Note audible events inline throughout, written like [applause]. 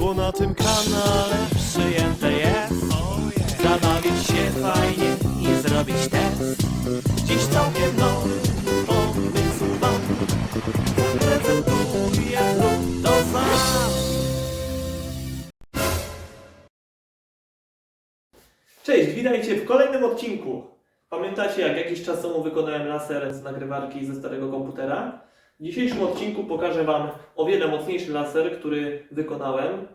Bo na tym kanale przyjęte jest Zabawić się fajnie i zrobić test Dziś całkiem nowy pomysł mam Zaprezentuję lub to sam Cześć, witajcie w kolejnym odcinku. Pamiętacie, jak jakiś czas temu wykonałem laser z nagrywarki ze starego komputera? W dzisiejszym odcinku pokażę Wam o wiele mocniejszy laser, który wykonałem.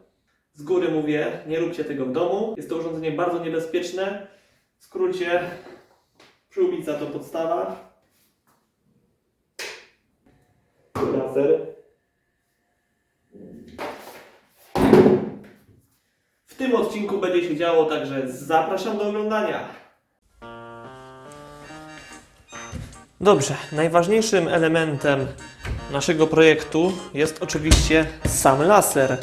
Z góry mówię, nie róbcie tego w domu. Jest to urządzenie bardzo niebezpieczne. W skrócie, przyłbica to podstawa. Laser. W tym odcinku będzie się działo, także zapraszam do oglądania. Dobrze, najważniejszym elementem naszego projektu jest oczywiście sam laser.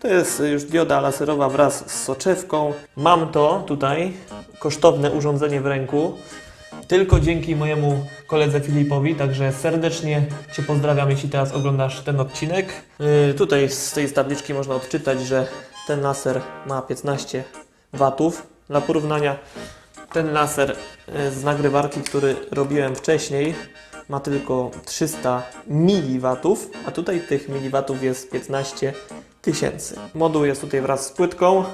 To jest już dioda laserowa wraz z soczewką. Mam to tutaj, kosztowne urządzenie w ręku, tylko dzięki mojemu koledze Filipowi, także serdecznie Cię pozdrawiam, jeśli teraz oglądasz ten odcinek. Yy, tutaj z tej tabliczki można odczytać, że ten laser ma 15 watów. Dla porównania ten laser y, z nagrywarki, który robiłem wcześniej, ma tylko 300 mW, a tutaj tych miliwatów jest 15 tysięcy. Moduł jest tutaj wraz z płytką,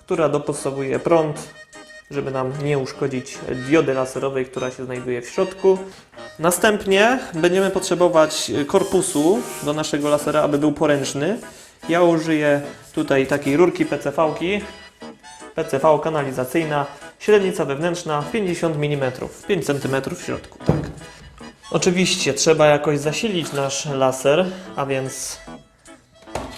która dopasowuje prąd, żeby nam nie uszkodzić diody laserowej, która się znajduje w środku. Następnie będziemy potrzebować korpusu do naszego lasera, aby był poręczny. Ja użyję tutaj takiej rurki PCV-ki, PCV kanalizacyjna, średnica wewnętrzna 50 mm, 5 cm w środku. Tak. Oczywiście trzeba jakoś zasilić nasz laser, a więc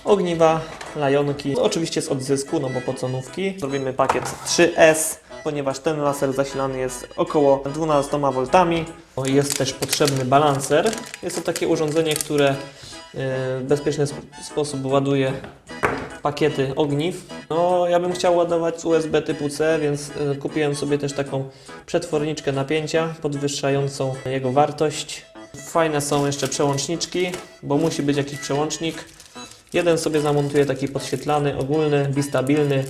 ogniwa, lajonki, oczywiście z odzysku, no bo poconówki. Zrobimy pakiet 3S, ponieważ ten laser zasilany jest około 12 V. Jest też potrzebny balancer. Jest to takie urządzenie, które e, w bezpieczny sp- sposób ładuje pakiety ogniw. No, ja bym chciał ładować z USB typu C, więc y, kupiłem sobie też taką przetworniczkę napięcia podwyższającą jego wartość. Fajne są jeszcze przełączniczki, bo musi być jakiś przełącznik. Jeden sobie zamontuję taki podświetlany, ogólny, bistabilny.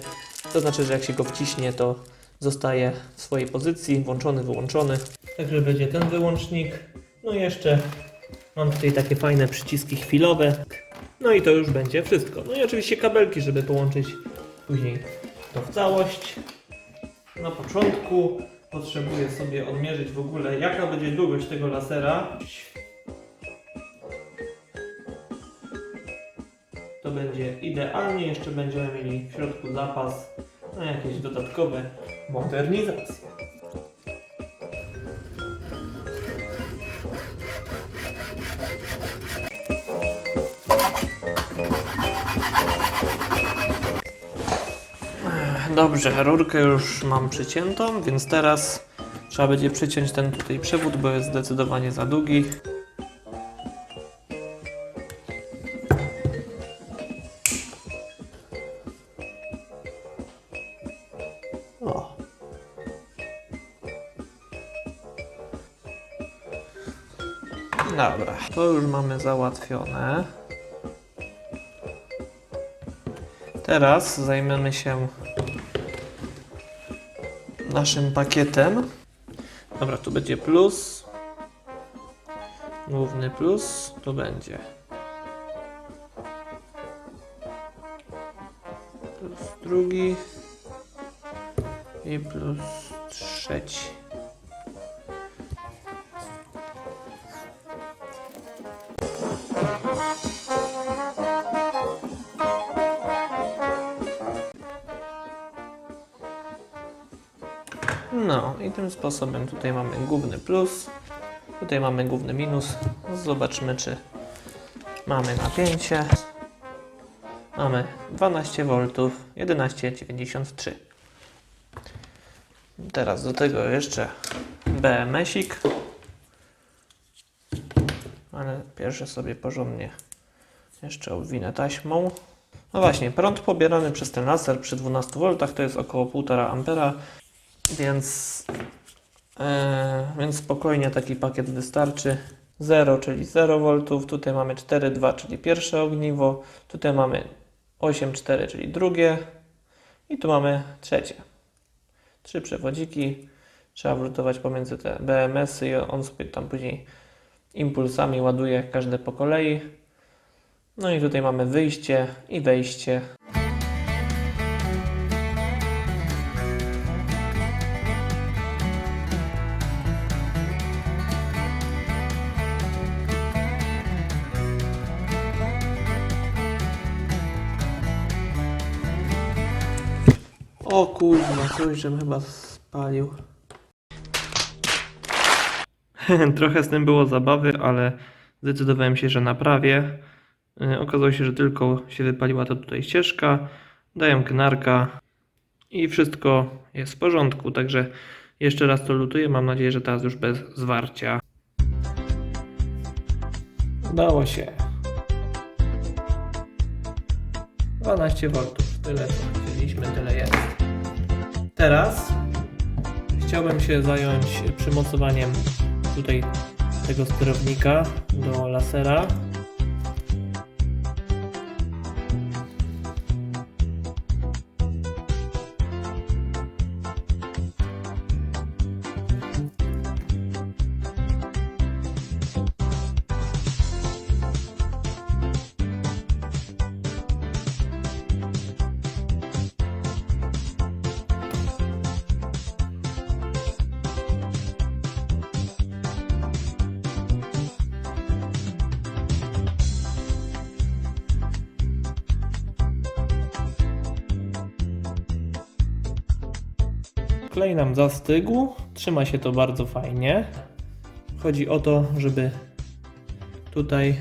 To znaczy, że jak się go wciśnie, to zostaje w swojej pozycji, włączony, wyłączony. Także będzie ten wyłącznik. No i jeszcze mam tutaj takie fajne przyciski chwilowe. No i to już będzie wszystko. No i oczywiście kabelki, żeby połączyć później to w całość. Na początku potrzebuję sobie odmierzyć w ogóle jaka będzie długość tego lasera. To będzie idealnie, jeszcze będziemy mieli w środku zapas na jakieś dodatkowe modernizacje. Dobrze, rurkę już mam przyciętą, więc teraz trzeba będzie przyciąć ten tutaj przewód, bo jest zdecydowanie za długi. O. Dobra, to już mamy załatwione. Teraz zajmiemy się naszym pakietem. Dobra, tu będzie plus. Główny plus, tu będzie. Plus drugi. I plus trzeci. Tym sposobem tutaj mamy główny plus, tutaj mamy główny minus. Zobaczmy, czy mamy napięcie. Mamy 12 V, 11,93. Teraz do tego jeszcze BMS-ik. Ale pierwsze sobie porządnie jeszcze obwinę taśmą. No właśnie, prąd pobierany przez ten laser przy 12 V to jest około 1,5 ampera. Więc, e, więc spokojnie taki pakiet wystarczy. 0, czyli 0 V, tutaj mamy 4,2, czyli pierwsze ogniwo, tutaj mamy 8,4, czyli drugie. I tu mamy trzecie. Trzy przewodziki. Trzeba wrzutować pomiędzy te BMS-y i on sobie tam później impulsami ładuje każde po kolei. No i tutaj mamy wyjście i wejście. Coś żem chyba spalił. [laughs] Trochę z tym było zabawy, ale zdecydowałem się, że naprawię. Yy, Okazało się, że tylko się wypaliła ta tutaj ścieżka. Dałem knarka i wszystko jest w porządku. Także jeszcze raz to lutuję. Mam nadzieję, że teraz już bez zwarcia. Udało się. 12 V. Tyle co chcieliśmy, tyle jest. Teraz chciałbym się zająć przymocowaniem tutaj tego sterownika do lasera. Klej nam zastygł, trzyma się to bardzo fajnie. Chodzi o to, żeby tutaj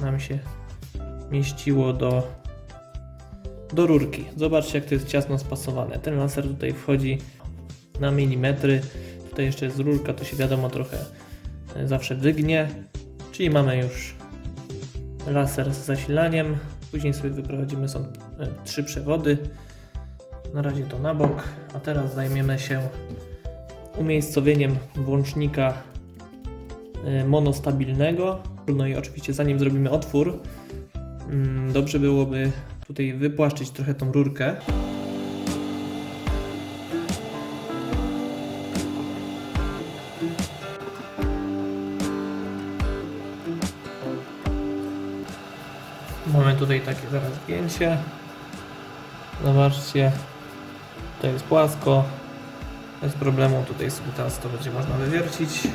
nam się mieściło do, do rurki. Zobaczcie, jak to jest ciasno spasowane. Ten laser tutaj wchodzi na milimetry. Tutaj jeszcze jest rurka, to się wiadomo trochę e, zawsze wygnie. Czyli mamy już laser z zasilaniem. Później sobie wyprowadzimy są e, trzy przewody. Na razie to na bok, a teraz zajmiemy się umiejscowieniem włącznika y, monostabilnego. No i oczywiście zanim zrobimy otwór, mm, dobrze byłoby tutaj wypłaszczyć trochę tą rurkę. Mamy tutaj takie zaraz zdjęcie. Zobaczcie, to jest płasko. Bez problemu tutaj sobie teraz to będzie można wywiercić.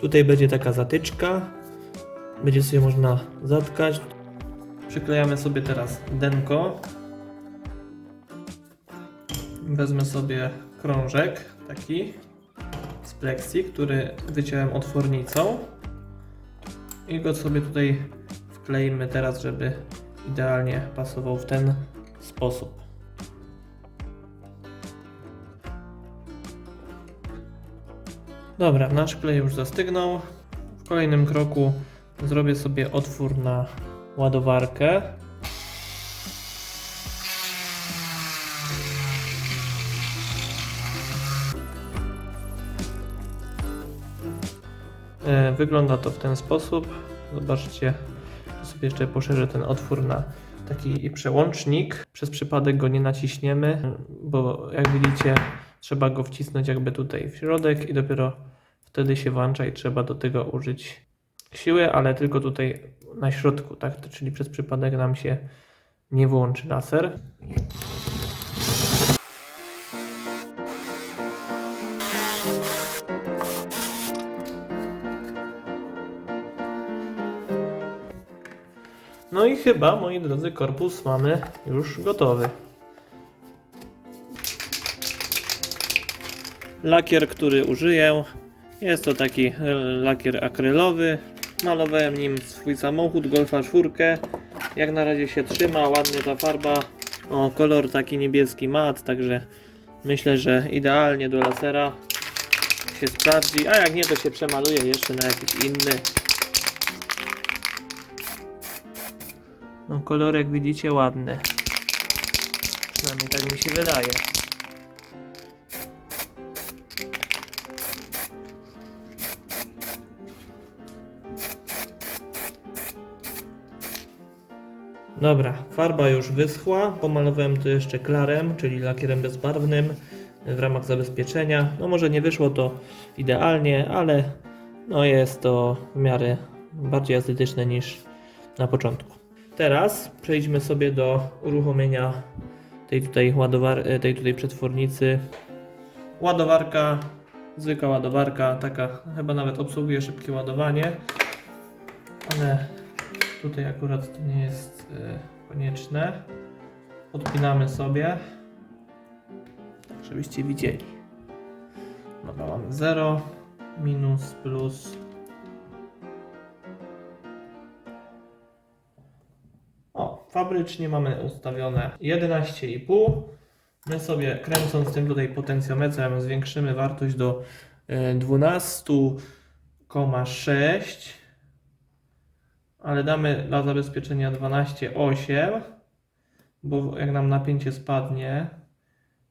Tutaj będzie taka zatyczka. Będzie sobie można zatkać. Przyklejamy sobie teraz denko. Wezmę sobie krążek taki z pleksji, który wyciąłem otwornicą i go sobie tutaj wkleimy teraz, żeby idealnie pasował w ten sposób. Dobra, nasz klej już zastygnął. W kolejnym kroku zrobię sobie otwór na ładowarkę. Wygląda to w ten sposób. Zobaczcie, sobie jeszcze poszerzę ten otwór na taki przełącznik. Przez przypadek go nie naciśniemy, bo jak widzicie, trzeba go wcisnąć jakby tutaj w środek i dopiero wtedy się włącza i trzeba do tego użyć siły, ale tylko tutaj na środku, tak? Czyli przez przypadek nam się nie włączy laser. Chyba, moi drodzy, korpus mamy już gotowy. Lakier, który użyję, jest to taki e, lakier akrylowy. Malowałem nim swój samochód Golfa 4. Jak na razie się trzyma, ładnie ta farba. O, kolor taki niebieski mat, także myślę, że idealnie do lasera się sprawdzi. A jak nie, to się przemaluje jeszcze na jakiś inny. No kolorek widzicie ładny. Przynajmniej tak mi się wydaje. Dobra, farba już wyschła, pomalowałem to jeszcze klarem, czyli lakierem bezbarwnym w ramach zabezpieczenia. No może nie wyszło to idealnie, ale no jest to w miarę bardziej estetyczne niż na początku. Teraz przejdźmy sobie do uruchomienia tej tutaj ładowar- tej tutaj przetwornicy. Ładowarka, zwykła ładowarka, taka chyba nawet obsługuje szybkie ładowanie, ale tutaj akurat to nie jest y, konieczne. Odpinamy sobie, tak żebyście widzieli. Dobra, mamy 0, minus, plus. Fabrycznie mamy ustawione 11,5. My sobie kręcąc tym tutaj potencjometrem zwiększymy wartość do y, 12,6 ale damy dla zabezpieczenia 12,8 bo jak nam napięcie spadnie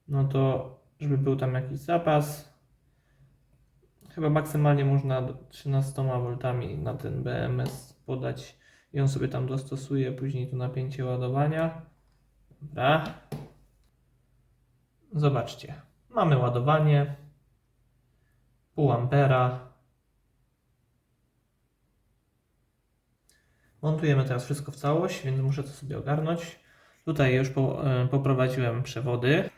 no to żeby był tam jakiś zapas chyba maksymalnie można do 13 V na ten BMS podać i on sobie tam dostosuje później to napięcie ładowania dobra Zobaczcie, mamy ładowanie pół ampera. Montujemy teraz wszystko w całość, więc muszę to sobie ogarnąć. Tutaj już po, e, poprowadziłem przewody.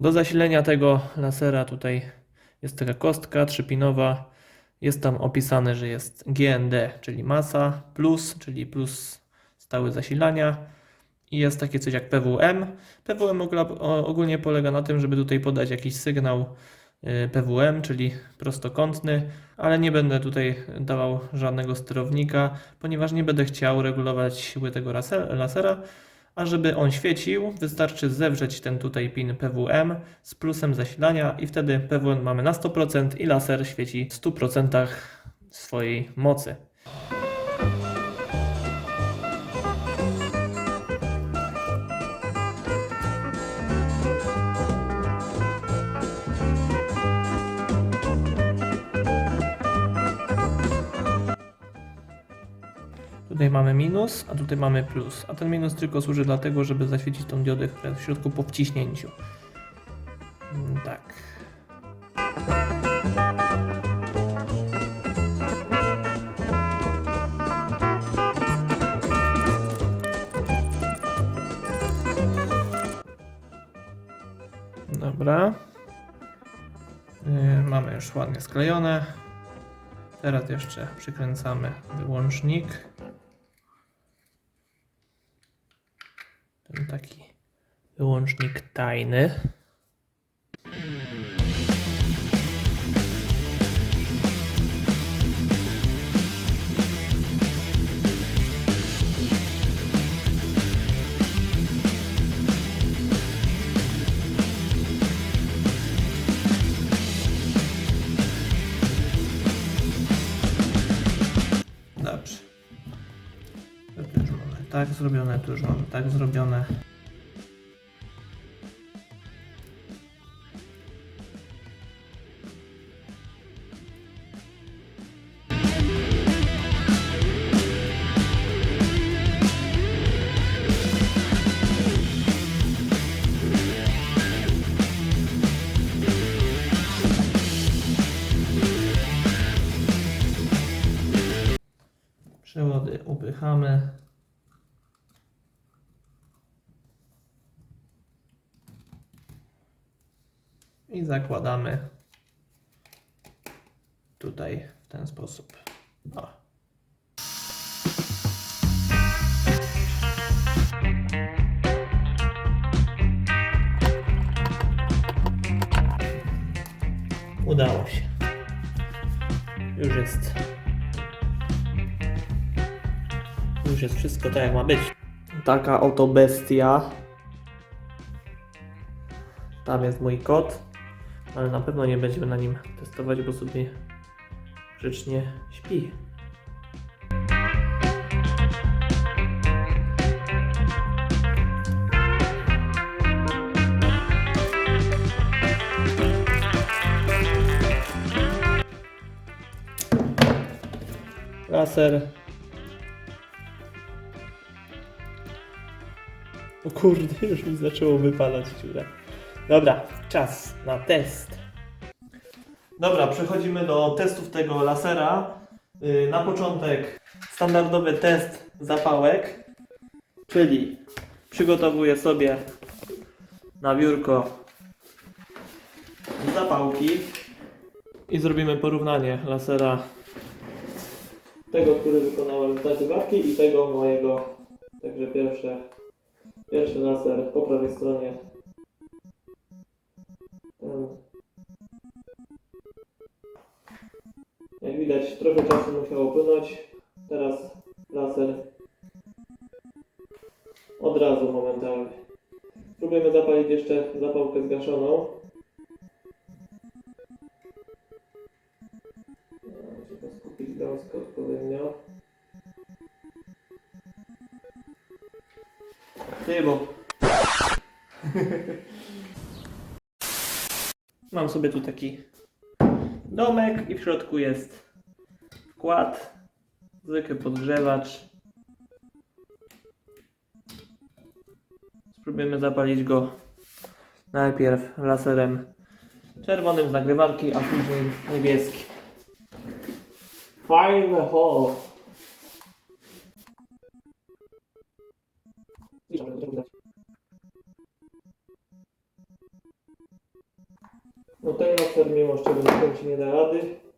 Do zasilenia tego lasera tutaj jest taka kostka trzypinowa. Jest tam opisane, że jest GND, czyli masa, plus, czyli plus stały zasilania i jest takie coś jak PWM. PWM ogólnie polega na tym, żeby tutaj podać jakiś sygnał y, PWM, czyli prostokątny, ale nie będę tutaj dawał żadnego sterownika, ponieważ nie będę chciał regulować siły tego laser- lasera. A żeby on świecił, wystarczy zewrzeć ten tutaj pin PWM z plusem zasilania i wtedy PWM mamy na 100% i laser świeci w 100% swojej mocy. Tutaj mamy minus, a tutaj mamy plus. A ten minus tylko służy dlatego, żeby zaświecić tą diodę, w środku po wciśnięciu. Mm, Tak. Dobra. Yy, mamy już ładnie sklejone. Teraz jeszcze przykręcamy wyłącznik. Taki wyłącznik tajny. Tak zrobione, tu już mamy tak zrobione. I zakładamy tutaj w ten sposób. O. Udało się. Już jest Już jest wszystko tak jak ma być. Taka oto bestia. Tam jest mój kot, ale na pewno nie będziemy na nim testować, bo sobie grzecznie śpi. Laser O kurde, już mi zaczęło wypalać dziura. Dobra, czas na test. Dobra, przechodzimy do testów tego lasera. Yy, Na początek standardowy test zapałek, czyli przygotowuję sobie na biurko zapałki i zrobimy porównanie lasera tego, który wykonałem z nagrywarki i tego mojego. Także pierwsze, pierwszy laser po prawej stronie. Widać trochę czasu musiało płynąć. Teraz laser od razu momentalnie. Spróbujemy zapalić jeszcze zapałkę zgaszoną. Trzeba skupić gąskę odpowiednio. Ty, bo... Mam sobie tu taki domek i w środku jest wkład, zwykły podgrzewacz. Spróbujemy zapalić go najpierw laserem czerwonym z nagrywarki, a później niebieskim. Fajne ho! No ten laser mimo szczególności się nie da rady.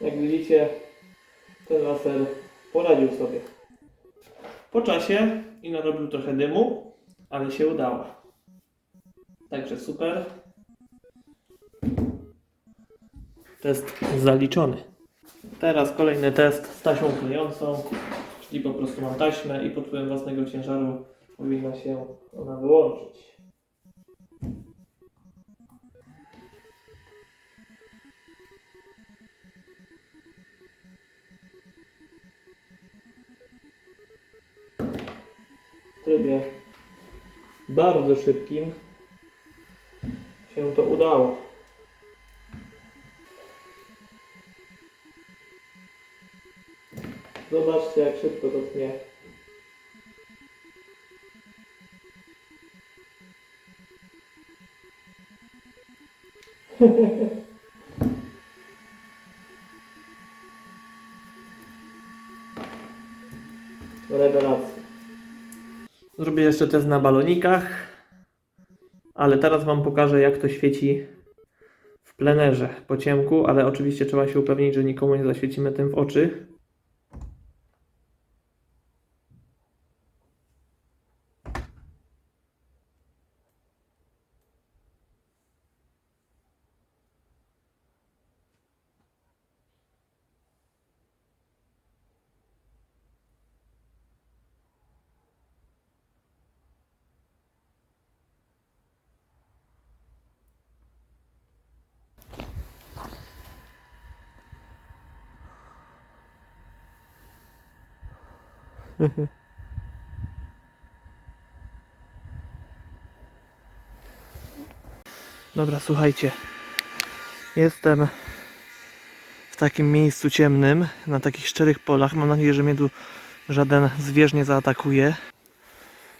Jak widzicie, ten laser poradził sobie. Po czasie i narobił trochę dymu, ale się udało. Także super. Test zaliczony. Teraz kolejny test z taśmą klejącą, czyli po prostu mam taśmę i pod wpływem własnego ciężaru powinna się ona wyłączyć. Bardzo szybkim się to udało. Zobaczcie jak szybko to tnie. [laughs] Jeszcze test na balonikach, ale teraz Wam pokażę jak to świeci w plenerze po ciemku, ale oczywiście trzeba się upewnić, że nikomu nie zaświecimy tym w oczy. [laughs] Dobra, słuchajcie. Jestem w takim miejscu ciemnym, na takich szczerych polach. Mam nadzieję, że mnie tu żaden zwierz nie zaatakuje.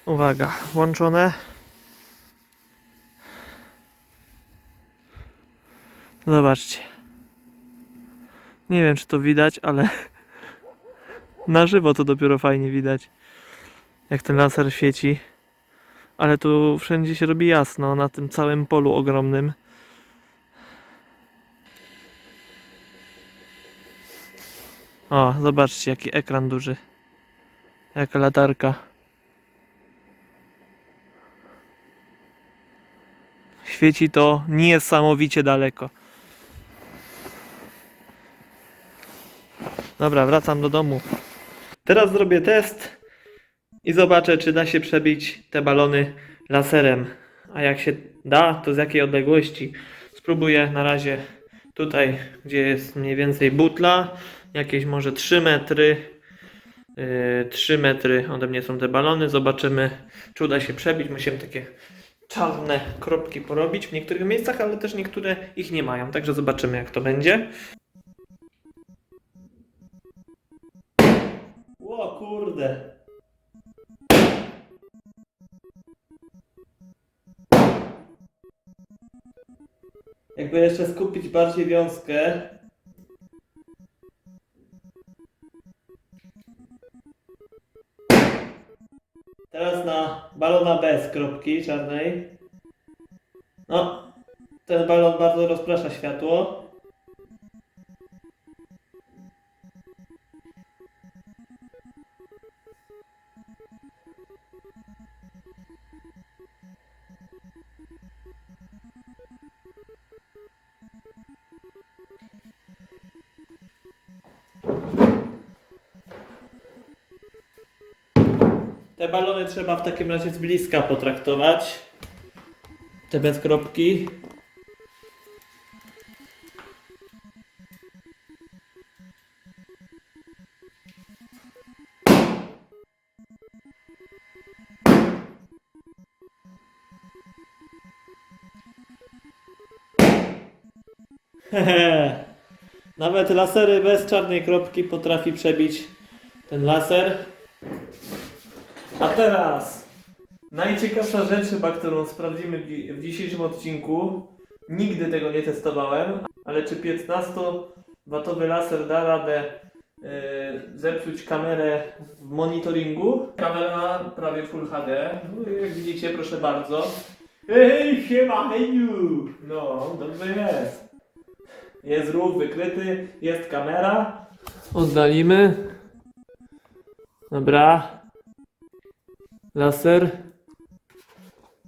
Uwaga, włączone. Zobaczcie. Nie wiem, czy to widać, ale na żywo to dopiero fajnie widać. Jak ten laser świeci. Ale tu wszędzie się robi jasno, na tym całym polu ogromnym. O, zobaczcie jaki ekran duży. Jaka latarka. Świeci to niesamowicie daleko. Dobra, wracam do domu. Teraz zrobię test i zobaczę, czy da się przebić te balony laserem. A jak się da, to z jakiej odległości. Spróbuję na razie Tutaj, gdzie jest mniej więcej butla, jakieś może 3 metry. Yy, 3 metry ode mnie są te balony. Zobaczymy, czy uda się przebić. Musimy takie czarne kropki porobić w niektórych miejscach, ale też niektóre ich nie mają. Także zobaczymy, jak to będzie. Kurde. Jakby jeszcze skupić bardziej wiązkę. Teraz na balona bez kropki czarnej. No, ten balon bardzo rozprasza światło. Te balony trzeba w takim razie z bliska potraktować. Te bez Nawet lasery bez czarnej kropki potrafi przebić ten laser. A teraz najciekawsza rzecz chyba, którą sprawdzimy w dzi- w dzisiejszym odcinku. Nigdy tego nie testowałem, ale czy 15-watowy laser da radę yy, zepsuć kamerę w monitoringu? Kamera prawie Full HD. No, jak widzicie, proszę bardzo. Hej, siema, heju! No, dobrze jest. Jest ruch wykryty, jest kamera. Oddalimy. Dobra. Laser.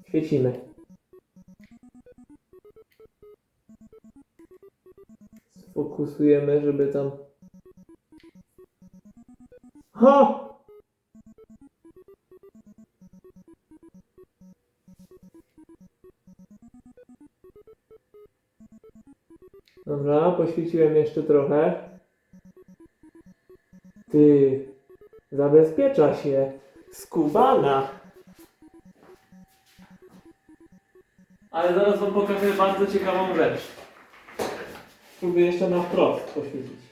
Świecimy. Fokusujemy, żeby tam. Ho! Dobra, poświeciłem jeszcze trochę. Ty, zabezpiecza się. Skubana. Ale zaraz wam pokażę bardzo ciekawą rzecz. Spróbuję jeszcze na wprost poświecić.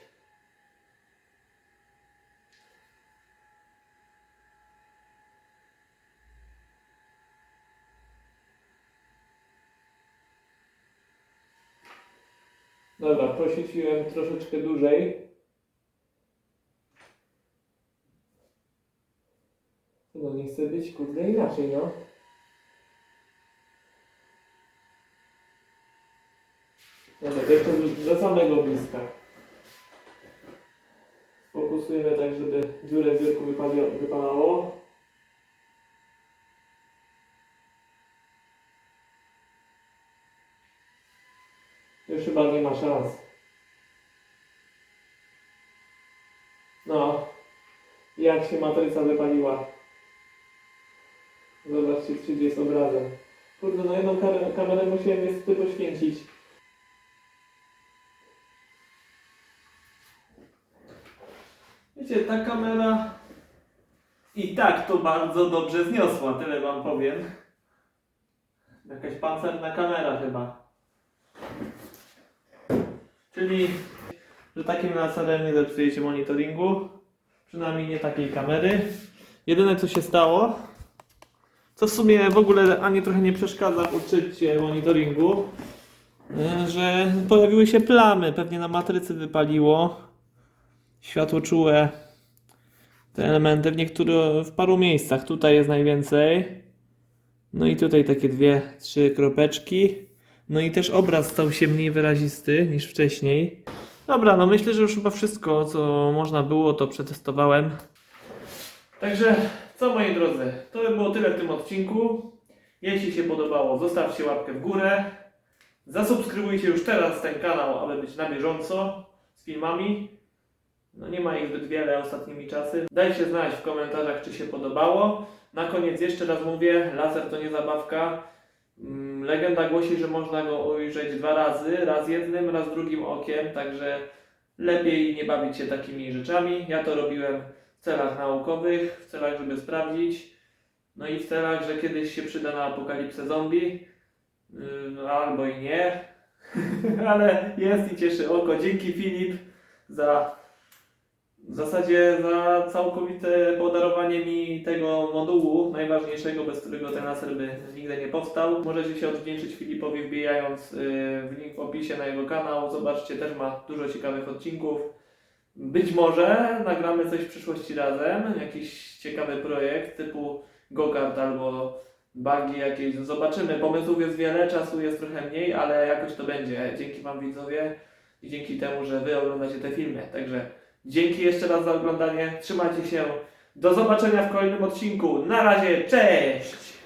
Dobra, poświeciłem troszeczkę dłużej. No nie chce być kurde inaczej, no. Dobra, jeszcze do- do samego bliska. Fokusujemy tak, żeby dziurę w biurku wypalało. Już chyba nie ma szans. No. Jak się matryca wypaliła. Zobaczcie, czy jest obrazem. Kurde, no jedną kamerę, kamerę musiałem niestety poświęcić. Wiecie, ta kamera i tak to bardzo dobrze zniosła, tyle wam powiem. Jakaś pancerna kamera chyba. Czyli, że takim laserem nie zepsujecie monitoringu. Przynajmniej nie takiej kamery. Jedyne co się stało, co w sumie w ogóle ani trochę nie przeszkadza w uczycie monitoringu, e, że pojawiły się plamy, pewnie na matrycy wypaliło. Światło czułe te elementy w niektórych, w paru miejscach. Tutaj jest najwięcej. No i tutaj takie dwie, trzy kropeczki. No i też obraz stał się mniej wyrazisty niż wcześniej. Dobra, no myślę, że już chyba wszystko, co można było, to przetestowałem. Także, co moi drodzy, to by było tyle w tym odcinku. Jeśli się podobało, zostawcie łapkę w górę. Zasubskrybujcie już teraz ten kanał, aby być na bieżąco z filmami. No nie ma ich zbyt wiele ostatnimi czasy. Dajcie znać w komentarzach, czy się podobało. Na koniec jeszcze raz mówię, laser to nie zabawka. Legenda głosi, że można go ujrzeć dwa razy, raz jednym, raz drugim okiem, także lepiej nie bawić się takimi rzeczami. Ja to robiłem w celach naukowych, w celach, żeby sprawdzić, no i w celach, że kiedyś się przyda na apokalipsę zombie, yy, albo i nie, [laughs] ale jest i cieszy oko. Dzięki Filip za w zasadzie za całkowite podarowanie mi tego modułu, najważniejszego, bez którego ten laser by nigdy nie powstał. Możecie się odwdzięczyć Filipowi wbijając y, w link w opisie na jego kanał. Zobaczcie, też ma dużo ciekawych odcinków. Być może nagramy coś w przyszłości razem, jakiś ciekawy projekt typu go-kart albo bugi jakieś. Zobaczymy, pomysłów jest wiele, czasu jest trochę mniej, ale jakoś to będzie. Dzięki Wam widzowie i dzięki temu, że Wy oglądacie te filmy. Także Dzięki jeszcze raz za oglądanie. Trzymajcie się. Do zobaczenia w kolejnym odcinku. Na razie, cześć!